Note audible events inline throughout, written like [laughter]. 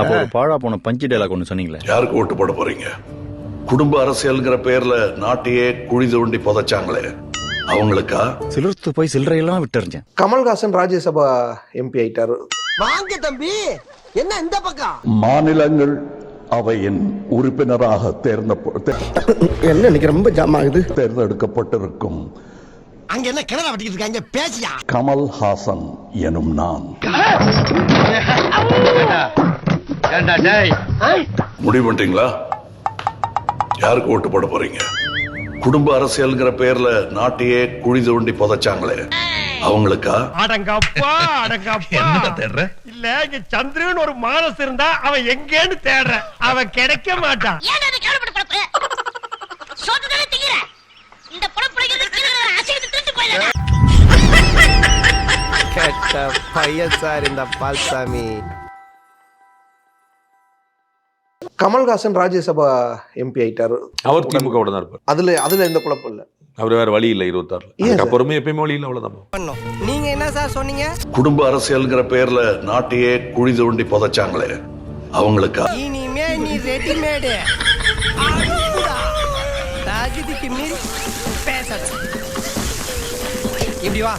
அப்போ ஒரு பாழா போன பஞ்சு டைலாக் ஒன்று சொன்னீங்களே? யாருக்கு ஓட்டு போட போறீங்க? குடும்ப அரசியல்ங்கிற பேர்ல நாட்டையே குழி தோண்டி புதைச்சாங்களே. அவங்களுக்கா? சிலிர்த்து போய் சில்லறையெல்லாம் விட்டுறிஞ்சேன். கமல்ஹாசன் ராஜ்யசபா எம்பி ஆயிட்டாரு. வாங்க தம்பி என்ன இந்த பக்கம்? மாநிலங்கள் அவையின் உறுப்பினராக தேர்ந்த என்ன இன்னைக்கு ரொம்ப ஜாம் ஆகுது? தேர்ந்தெடுக்கப்பட்டிருக்கும் அங்க என்ன கிணறு வெட்டிக்கிட்டு இருக்காங்க? பேசியா? கமல்ஹாசன் எனும் நான். முடிவு பண்ணிட்டீங்களா? யாருக்கு ஓட்டு போட போறீங்க? குடும்ப அரசியல்ங்கிற பேர்ல நாட்டையே குழி தோண்டி புதைச்சாங்களே. அவங்களுக்கா? அடங்கப்பா அடங்கப்பா. தேடுற? இல்ல இங்க சந்திரன் ஒரு மானஸ் இருந்தா அவன் எங்கேன்னு தேடுற. அவன் கிடைக்க மாட்டான். பையன் சார் இந்த பால்சாமி. கமல்ஹாசன் ராஜ்யசபா எம்பி ஆயிட்டாரு. அவர் திமுகவோட தான் இருப்பார். அதுல அதுல எந்த குழப்பம் இல்ல. அவர் வேற வழி இல்லை இருபத்தாறுல? அதுக்கப்புறமே எப்பயுமே வழி இல்லை அவ்வளவுதான் நீங்க என்ன சார் சொன்னீங்க? குடும்ப அரசியல்ங்கிற பேர்ல நாட்டையே குழி தோண்டி புதைச்சாங்களே அவங்களுக்கா? இனிமே நீ ரெடிமேடு. தகுதிக்கு மீறி பேசாத இப்படி வா.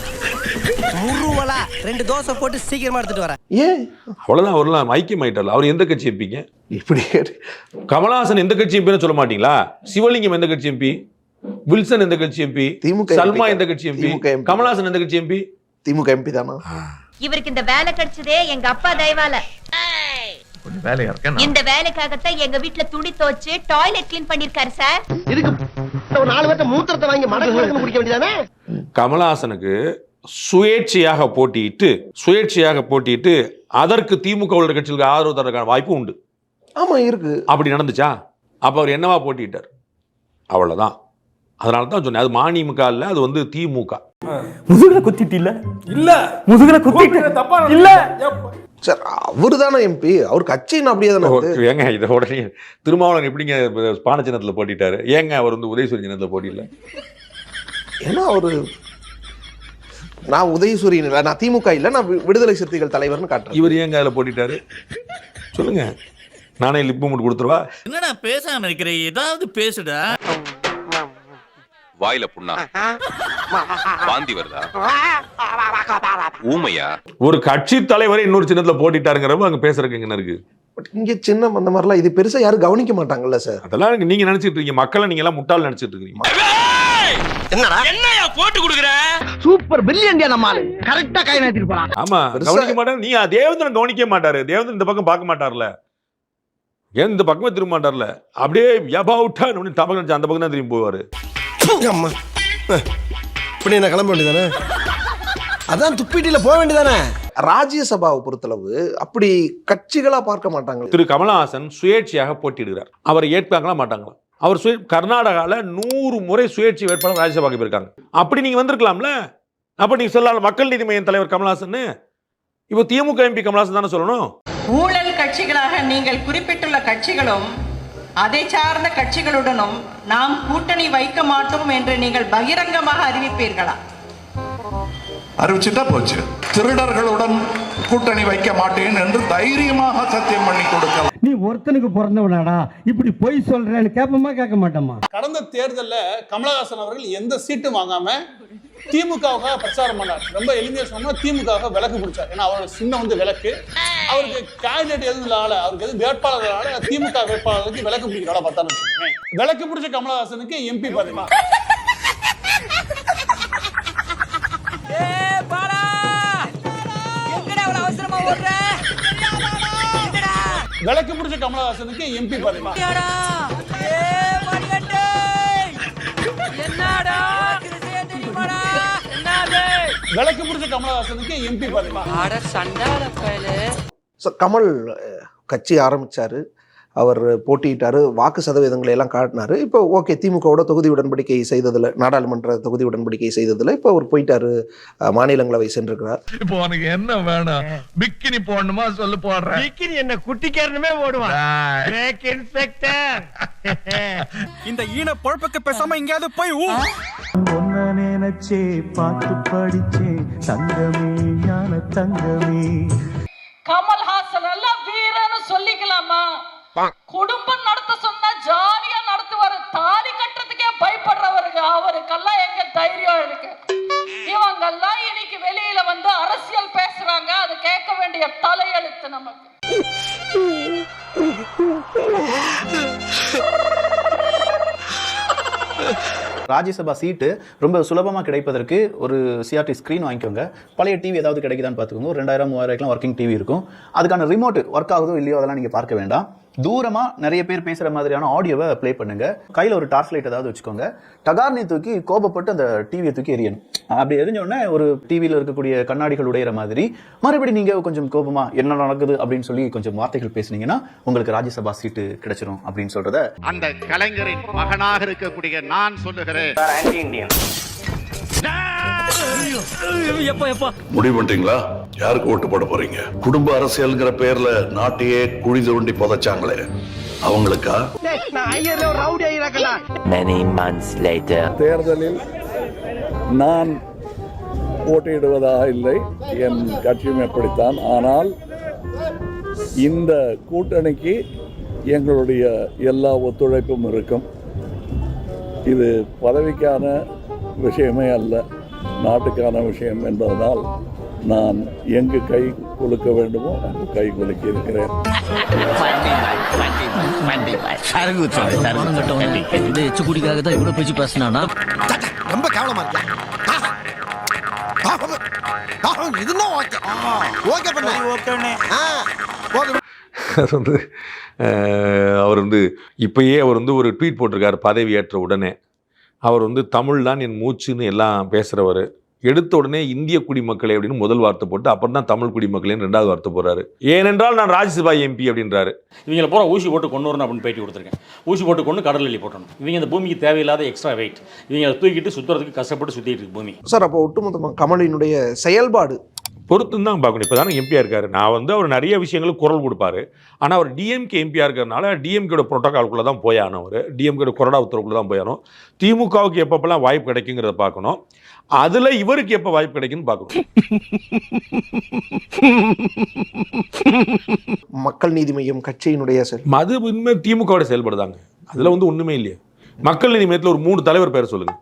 ரெண்டு தோசை போட்டு சீக்கிரமா எடுத்துட்டு வரேன். ஏன்? அவ்வளவுதான் ஐக்கியம் ஆயிட்டார்ல. அவர் எந்த கட்சி எம்பிங்க இப்படி கமலஹாசன் எந்த கட்சி எம்பின்னு சொல்ல மாட்டீங்களா? சிவலிங்கம் எந்த கட்சி எம்பி வில்சன் எந்த கட்சி எம்பி திமுக சல்மா எந்த கட்சி எம்பி. கமலஹாசன் எந்த கட்சி எம்பி திமுக எம்பி தானா? இவருக்கு இந்த வேலை கிடைச்சதே எங்க அப்பா தயவால. இந்த வேலைக்காகத்தான் எங்க வீட்ல துணி துவைச்சு டாய்லெட் கிளீன் பண்ணிருக்காரு சார் இதுக்கு நாலு பேர்த்த மூத்திரத்தை வாங்கி மடக்கு குடிக்க வேண்டியதானே? கமலஹாசனுக்கு சுயேட்சையாக போட்டியிட்டு சுயேட்சையாக போட்டியிட்டு அதற்கு திமுக உள்ள கட்சிகளுக்கு ஆதரவு தரக்கான வாய்ப்பு உண்டு. ஆமா இருக்கு. அப்படி நடந்துச்சா? அப்ப அவர் என்னவா போட்டிட்டார் அவ்வளவுதான். அதனால தான் சொன்னேன் அது மாநிமுக இல்ல அது வந்து திமுக. முதுகுல குத்திட்டில்ல? இல்ல. முதுகுல குத்திட்டு தப்பா இல்ல. சார் அவரு தானே எம்பி அவர் கட்சின்னு அப்படியே தானே. ஏங்க இதை உடனே திருமாவளவன் எப்படிங்க பான சின்னத்துல போட்டிட்டாரு? ஏங்க அவர் வந்து உதயசூரி சின்னத்துல போட்டியில ஏன்னா அவரு நான் உதயசூரியன் இல்ல நான் திமுக இல்ல நான் விடுதலை சிறுத்தைகள் தலைவர்னு காட்டுறேன். இவர் ஏங்க அதுல போட்டிட்டாரு? சொல்லுங்க. நானே லிப் மூமெண்ட் கொடுத்துருவா? என்னடா பேசாம இருக்கிற? ஏதாவது பேசுடா. வாயில புண்ணா? வாந்தி வருதா? ஊமையா? ஒரு கட்சி தலைவரை இன்னொரு சின்னத்துல போட்டிட்டாருங்கிறப்ப அங்க பேசுறதுக்கு என்ன இருக்கு? பட் இங்க சின்னம் அந்த மாதிரிலாம் இது பெருசா யாரும் கவனிக்க மாட்டாங்கல்ல சார் அதெல்லாம் நீங்க- நினைச்சிட்டு இருக்கீங்க. மக்களை நீங்க எல்லாம் முட்டாள் நினைச்சிட்டு இருக்கீங்க. என்னடா? என்னையா போட்டு கொடுக்குற? சூப்பர் பில்லியன்டியா நம்மால கரெக்டா கை நாட்டிட்டு போறான். ஆமா கவனிக்க மாட்டாரு. நீ தேவேந்திரன் கவனிக்க மாட்டாரு. தேவேந்திரன் இந்த பக்கம் பார்க்க மாட்டார்ல. ஏன் இந்த பக்கமே திரும்ப மாட்டார்ல? அப்படியே எபவுட்டா டபக்கு நினைச்சு அந்த பக்கம் தான் திரும்பி போவாரு. அம்மா. இப்படி என்ன கிளம்ப வேண்டியதானே? அதான் துப்பிட்டில போக வேண்டியதானே? ராஜ்யசபாவை பொறுத்தளவு அப்படி கட்சிகளா பார்க்க மாட்டாங்க. திரு கமலஹாசன் சுயேட்சையாக போட்டியிடுகிறார். அவரை ஏற்பாங்களா மாட்டாங்களா? அவர் சுய கர்நாடகால நூறு முறை சுயேட்சை வேட்பாளர் ராஜ்யசபாக்கு போயிருக்காங்க. அப்படி நீங்க வந்திருக்கலாம்ல? அப்ப நீங்க சொல்லலாம் மக்கள் நீதி மையம் தலைவர் கமலஹாசன் இப்போ திமுக எம்பி கமலஹாசன் தானே சொல்லணும்? ஊழல் கட்சிகளாக நீங்கள் குறிப்பிட்டுள்ள கட்சிகளும் அதை சார்ந்த கட்சிகளுடனும் நாம் கூட்டணி வைக்க மாட்டோம் என்று நீங்கள் பகிரங்கமாக அறிவிப்பீர்களா? அறிவிச்சுட்டா போச்சு. திருடர்களுடன் கூட்டணி வைக்க மாட்டேன் என்று தைரியமாக சத்தியம் பண்ணி கொடுக்கலாம். நீ ஒருத்தனுக்கு பிறந்தவனாடா இப்படி பொய் சொல்றேன்னு கேட்பமா கேட்க மாட்டோமா கடந்த தேர்தல்ல கமலஹாசன் அவர்கள் எந்த சீட்டும் வாங்காம திமுகவுக்காக பிரச்சாரம் பண்ணார். ரொம்ப எளிமையா சொன்னா திமுகவுக்காக விளக்கு பிடிச்சார். ஏன்னா அவரோட சின்னம் வந்து விளக்கு. அவருக்கு கேண்டிடேட் எதுவும் இல்லாத அவருக்கு எதுவும் வேட்பாளர்களால திமுக வேட்பாளருக்கு விளக்கு பிடிக்கிறோட பார்த்தான்னு வச்சுக்கோங்க விளக்கு பிடிச்ச கமலஹாசனுக்கு எம்பி பதவி. விளக்கு பிடிச்ச கமலஹாசனுக்கு எம்பி பதவி. விளக்கு பிடிச்ச கமலஹாசனுக்கு எம்பி பதவி கமல் கட்சி ஆரம்பிச்சாரு. அவர் போட்டியிட்டாரு. வாக்கு சதவீதங்களை எல்லாம் காட்டினாரு. இப்போ ஓகே திமுகவோட தொகுதி உடன்படிக்கை செய்ததுல நாடாளுமன்ற தொகுதி உடன்படிக்கை செய்ததுல இப்போ அவர் போயிட்டாரு மாநிலங்களவை சென்றிருக்கிறார். இப்போ உனக்கு என்ன வேணும்? பிக்கினி போடணுமா? சொல்லு போடுறேன். டிக்கினி என்ன குட்டிக்காரனுமே ஓடுவான்? [laughs] இந்த ஈன பொழப்புக்கு பேசாம எங்கேயாவது போய் ஒன்ன நினைச்சே பாட்டு படிச்சே தங்கமே ஞான தங்கமே. கமல்ஹாசன் எல்லாம் வீரன்னு சொல்லி தெரியுதாமா குடும்பம் நடத்த சொன்னா ஜாலியா நடத்துவாரு. தாலி கட்டுறதுக்கே பயப்படுறவருக்கு அவருக்கெல்லாம் எங்க தைரியம் இருக்கு? இவங்கெல்லாம் இன்னைக்கு வெளியில வந்து அரசியல் பேசுறாங்க. அது கேட்க வேண்டிய தலையெழுத்து நமக்கு. ராஜ்யசபா சீட்டு ரொம்ப சுலபமாக கிடைப்பதற்கு ஒரு சிஆர்டி ஸ்க்ரீன் வாங்கிக்கோங்க. பழைய டிவி ஏதாவது கிடைக்குதான்னு பார்த்துக்கோங்க. ஒரு ரெண்டாயிரம் மூவாயிரம் ஒர்க்கிங் டிவி இருக்கும். அதுக்கான ரிமோட் ஒர்க் ஆகுதோ இல்லையோ அதெல்லாம் நீங்கள் பார்க்க வேண்டாம். தூரமாக நிறைய பேர் பேசுகிற மாதிரியான ஆடியோவை ப்ளே பண்ணுங்க. கையில் ஒரு டார்ச் லைட் ஏதாவது வச்சுக்கோங்க. டகார்னி தூக்கி கோபப்பட்டு அந்த டிவியை தூக்கி எரியணும் அப்படி எரிஞ்ச உடனே ஒரு டிவியில் இருக்கக்கூடிய கண்ணாடிகள் உடையிற மாதிரி மறுபடியும் நீங்கள் கொஞ்சம் கோபமா என்ன நடக்குது அப்படின்னு சொல்லி கொஞ்சம் வார்த்தைகள் பேசுனீங்கன்னா உங்களுக்கு ராஜ்யசபா சீட்டு கிடைச்சிரும் அப்படின்னு சொல்றத அந்த கலைஞரின் மகனாக இருக்கக்கூடிய நான் சொல்லுகிறேன். முடிவு பண்ணிட்டீங்களா? யாருக்கு ஓட்டு போட போறீங்க? குடும்ப அரசியல்ங்கிற பேர்ல நாட்டையே குழி தோண்டி புதைச்சாங்களே. அவங்களுக்கா? தேர்தலில் நான் போட்டியிடுவதாக இல்லை. என் கட்சியும் எப்படித்தான். ஆனால் இந்த கூட்டணிக்கு எங்களுடைய எல்லா ஒத்துழைப்பும் இருக்கும். இது பதவிக்கான விஷயமே அல்ல. நாட்டுக்கான விஷயம் என்பதனால் நான் எங்கு கை குலுக்க வேண்டுமோ அங்கு கை குலுக்கி இருக்கிறேன். எச்சு குடிக்காக தான் இவ்வளவு பேச்சு பேசினானா ரொம்ப கேவலமா அது வந்து அவர் வந்து இப்பயே அவர் வந்து ஒரு ட்வீட் போட்டிருக்காரு பதவி ஏற்ற உடனே. அவர் வந்து தமிழ் தான் என் மூச்சுன்னு எல்லாம் பேசுகிறவர் எடுத்த உடனே இந்திய குடிமக்களே அப்படின்னு முதல் வார்த்தை போட்டு அப்புறம் தான் தமிழ் குடிமக்களேன்னு ரெண்டாவது வார்த்தை போறாரு ஏனென்றால் நான் ராஜ்யசபா எம்பி அப்படின்றாரு. இவங்களை பூரா ஊசி போட்டு கொண்டு வரணும் அப்படின்னு பேட்டி கொடுத்துருக்கேன். ஊசி போட்டு கொண்டு கடல் எள்ளி போட்டணும். இவங்க இந்த பூமிக்கு தேவையில்லாத எக்ஸ்ட்ரா வெயிட் இவங்களை தூக்கிட்டு சுத்துறதுக்கு கஷ்டப்பட்டு சுத்திட்டு இருக்கு பூமி. சார் அப்போ ஒட்டுமொத்தமாக கமலினுடைய செயல்பாடு பொறுத்து தான் பார்க்கணும் இப்போ தானே எம்பியாக இருக்காரு. நான் வந்து அவர் நிறைய விஷயங்களுக்கு குரல் கொடுப்பாரு. ஆனால் அவர் டிஎம்கே எம்பியாக இருக்கிறதுனால டிஎம்கேட ப்ரோட்டோகால்குள்ளே தான் போயானோம் அவர். டிஎம்கேட கொறடா உத்தரவுக்குள்ளே தான் போயானோம் திமுகவுக்கு எப்பப்பெல்லாம் வாய்ப்பு கிடைக்குங்கிறத பார்க்கணும். அதில் இவருக்கு எப்போ வாய்ப்பு கிடைக்குன்னு பார்க்கணும். [laughs] மக்கள் நீதி மையம் கட்சியினுடைய சார் அது உண்மை திமுகவோட செயல்படுதாங்க. அதில் வந்து ஒன்றுமே இல்லையே. மக்கள் நீதி மையத்தில் ஒரு மூணு தலைவர் பேர் சொல்லுங்க.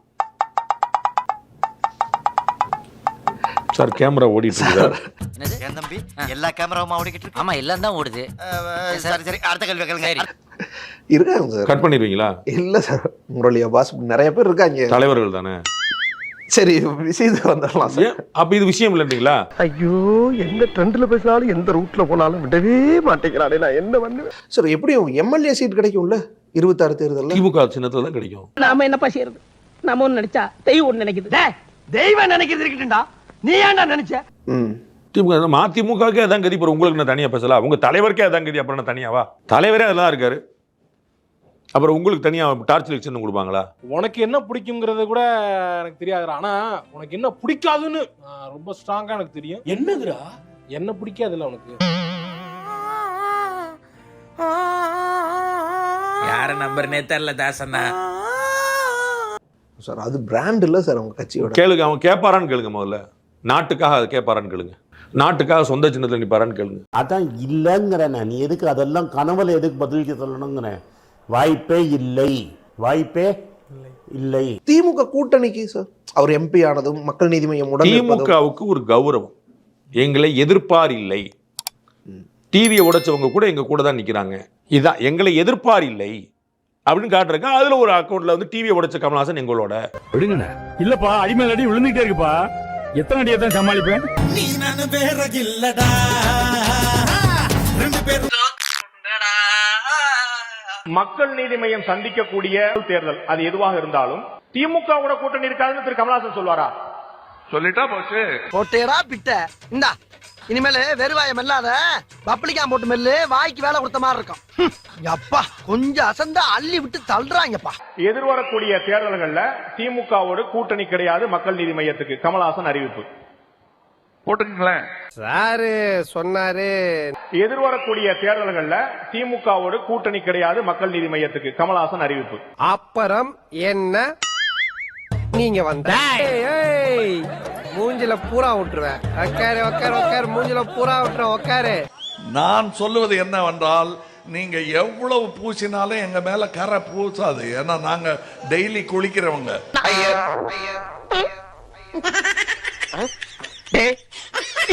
சார் கேமரா ஓடிட்டு இருக்கு சார் என் தம்பி? எல்லா கேமராவும் ஓடிக்கிட்டு இருக்கு? ஆமா எல்லாம் தான் ஓடுது. சரி சரி. அடுத்த கேள்வி கேளுங்க. இருக்காங்க சார். கட் பண்ணிடுவீங்களா? இல்ல சார். உங்களுடைய பாஸ் நிறைய பேர் இருக்காங்க. தலைவர்கள் தானே? சரி விஷயத்துக்கு வந்துடலாம் சார். அப்போ இது விஷயம் இல்லைன்றீங்களா ஐயோ எந்த ட்ரெண்ட்ல பேசினாலும் எந்த ரூட்ல போனாலும் விடவே மாட்டேங்கிறானே. நான் என்ன பண்ணுவேன்? சார் எப்படியும் எம்எல்ஏ சீட் கிடைக்கும்ல? இருபத்தாறு தேர்தலில்? திமுக சின்னத்தில் தான் கிடைக்கும். நாம என்னப்பா செய்யறது? நாம ஒண்ணு நினைச்சா தெய்வம் ஒண்ணு நினைக்குது. தெய்வம் நினைக்கிறது இருக்கட்டும்டா. நீ ஏன்டா நினைச்ச? ம். திமுக மதிமுகவுக்கே அதான் கதி இப்போ உங்களுக்கு நான் தனியாக பேசலாம் உங்க தலைவருக்கே அதான் கதி அப்புறம் நான் தனியாவா? தலைவரே அதெல்லாம் இருக்காரு. அப்புறம் உங்களுக்கு தனியாக டார்ச் சின்னம் கொடுப்பாங்களா? உனக்கு என்ன பிடிக்குங்கிறது கூட எனக்கு தெரியாது. ஆனா உனக்கு என்ன பிடிக்காதுன்னு ரொம்ப ஸ்ட்ராங்கா எனக்கு தெரியும். என்னதுடா? என்ன பிடிக்காதுல்ல உனக்கு? யார நம்பர்னே தெரியல தாசண்ணா. சார் அது பிராண்ட் இல்ல சார் அவங்க கட்சியோட. கேளுங்க அவன் கேட்பாரான்னு கேளுங்க முதல்ல. நாட்டுக்காக அதை கேட்பாரான்னு கேளுங்க. நாட்டுக்காக சொந்த சின்னத்தில் நிற்பாரான்னு கேளுங்க. அதான் இல்லைங்கிறேன் நீ எதுக்கு அதெல்லாம் கனவுல எதுக்கு பதிலுக்கு சொல்லணுங்கிறேன். வாய்ப்பே இல்லை. வாய்ப்பே இல்லை. திமுக கூட்டணிக்கு சார் அவர் எம்பி ஆனதும் மக்கள் நீதி மையம் திமுகவுக்கு ஒரு கௌரவம். எங்களை எதிர்ப்பார் இல்லை. டிவியை உடைச்சவங்க கூட எங்க கூட தான் நிக்கிறாங்க. இதான் எங்களை எதிர்ப்பார் இல்லை. அப்படின்னு காட்டுறங்க அதுல ஒரு அக்கௌண்ட்ல வந்து டிவியை உடைச்ச கமல்ஹாசன் எங்களோட. விடுங்கண்ணே. இல்லப்பா அடிமேல் அடி விழுந்துகிட்டே இருக்குப்பா. எத்தனை அடியை தான் சமாளிப்பேன்? மக்கள் நீதி மையம் சந்திக்கக்கூடிய தேர்தல் அது எதுவாக இருந்தாலும் திமுகவோட கூட்டணி இருக்காதுன்னு திரு கமலஹாசன் சொல்வாரா சொல்லிட்டா போச்சு. போட்டேடா பிட்ட. இந்தா. இனிமேல் வெறுவாயம் இல்லாத பப்ளிகாம் போட்டு மெல்லு வாய்க்கு வேலை கொடுத்த மாதிரி இருக்கும் அப்பா கொஞ்சம் அசந்தா அள்ளி விட்டு தள்ளுறாங்கப்பா. எதிர்வரக்கூடிய தேர்தல்கள்ல திமுகவோட கூட்டணி கிடையாது மக்கள் நீதி மையத்துக்கு. கமலஹாசன் அறிவிப்பு. போட்டுக்கங்களேன். சாரு சொன்னாரு. எதிர்வரக்கூடிய தேர்தல்கள்ல திமுகவோட கூட்டணி கிடையாது மக்கள் நீதி மையத்துக்கு. கமலஹாசன் அறிவிப்பு. அப்புறம் என்ன? நீங்க வந்த. ஏய், மூஞ்சில பூரா விட்டுருவேன். உக்காரு உக்காரு உக்காரு மூஞ்சில பூரா விட்டுருவேன் உக்காரு. நான் சொல்லுவது என்னவென்றால் நீங்க எவ்வளவு பூசினாலும் எங்க மேல கரை பூசாது. ஏன்னா நாங்க டெய்லி குளிக்கிறவங்க.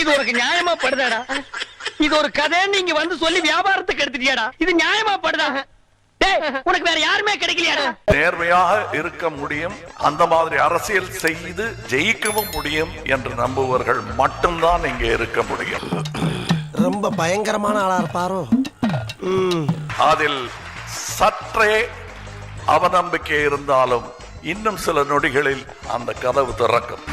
இது உனக்கு நியாயமா படுதாடா? இது ஒரு கதை நீங்க வந்து சொல்லி வியாபாரத்துக்கு எடுத்துட்டியாடா? இது நியாயமா படுதா? உனக்கு வேற யாருமே கிடைக்கலையாடா? நேர்மையாக இருக்க முடியும். அந்த மாதிரி அரசியல் செய்து ஜெயிக்கவும் முடியும் என்று நம்புவர்கள் மட்டும்தான் இங்கே இருக்க முடியும். ரொம்ப பயங்கரமான ஆளா இருப்பாரோ? அதில் சற்றே அவநம்பிக்கை இருந்தாலும் இன்னும் சில நொடிகளில் அந்த கதவு திறக்கும்.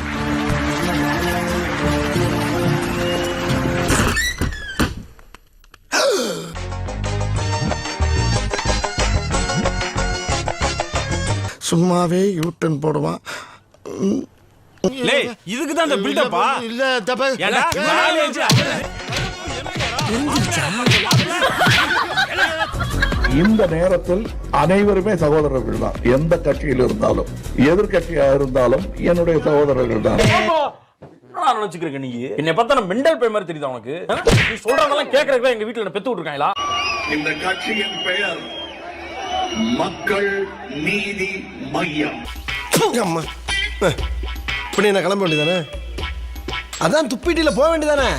சும்மாவே யூட்டன் போடுவான். இதுக்கு தான் இந்த பில்டப்பா இல்ல தப்ப இந்த நேரத்தில் அனைவருமே சகோதரர்கள் தான் எந்த கட்சியில் இருந்தாலும் எதிர்கட்சியா இருந்தாலும் என்னுடைய சகோதரர்கள் தான் நினைச்சுக்கிறேன் நீ? என்னை பார்த்தா மெண்டல் பே மாதிரி தெரியுதா உனக்கு? நீ சொல்றதெல்லாம் கேட்கறதுக்கு எங்க வீட்டுல பெத்து விட்டுருக்காங்களா? இந்த கட்சியின் பெயர் மக்கள் நீதி மையம். அம்மா. இப்படி என்ன கிளம்ப வேண்டியதானே? அதான் துப்பிட்டில போக வேண்டியதானே?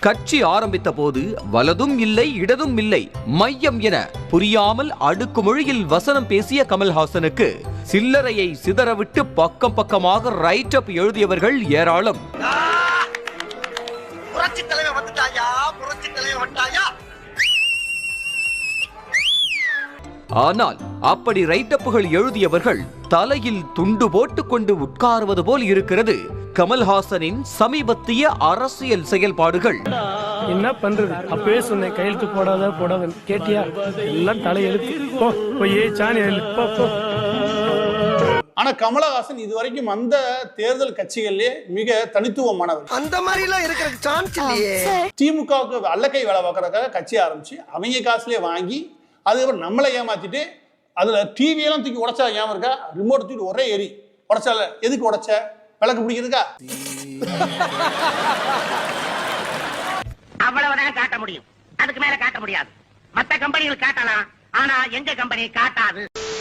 கட்சி ஆரம்பித்த போது வலதும் இல்லை இடதும் இல்லை மையம் என புரியாமல் அடுக்கு மொழியில் வசனம் பேசிய கமல்ஹாசனுக்கு சில்லறையை சிதறவிட்டு பக்கம் பக்கமாக ரைட் அப் எழுதியவர்கள் ஏராளம். புரட்சி தலைவர் வந்துட்டாயா? புரட்சி தலைவர் வந்துட்டாயா? ஆனால் அப்படி ரைட் அப்புகள் எழுதியவர்கள் தலையில் துண்டு போட்டுக்கொண்டு உட்காருவது போல் இருக்கிறது. கமல்ஹாசனின் சமீபத்திய அரசியல் செயல்பாடுகள். என்ன பண்றது? அப்பவே சொன்னேன் கையெழுத்து போடாத போடாத கேட்டியா? எல்லாம் தலையெழுத்து. ஆனா கமலஹாசன் இது வரைக்கும் அந்த தேர்தல் கட்சிகளிலே மிக தனித்துவமானவர். அந்த மாதிரி எல்லாம் இருக்கிறதுக்கு சான்ஸ் இல்லையே. திமுகவுக்கு அல்லக்கை வேலை பார்க்கறதுக்காக கட்சி ஆரம்பிச்சு அவங்க காசுலயே வாங்கி அதுக்கப்புறம் நம்மளை ஏமாத்திட்டு அதுல டிவியெல்லாம் தூக்கி உடைச்சா ஏன் இருக்கா? ரிமோட் தூக்கி ஒரே எரி உடைச்சால எதுக்கு உடைச்ச? விளக்கு பிடிக்கிறதுக்கா அவ்வளவுதான் காட்ட முடியும். அதுக்கு மேல காட்ட முடியாது. மத்த கம்பெனிகள் காட்டலாம். ஆனா எங்க கம்பெனி காட்டாது?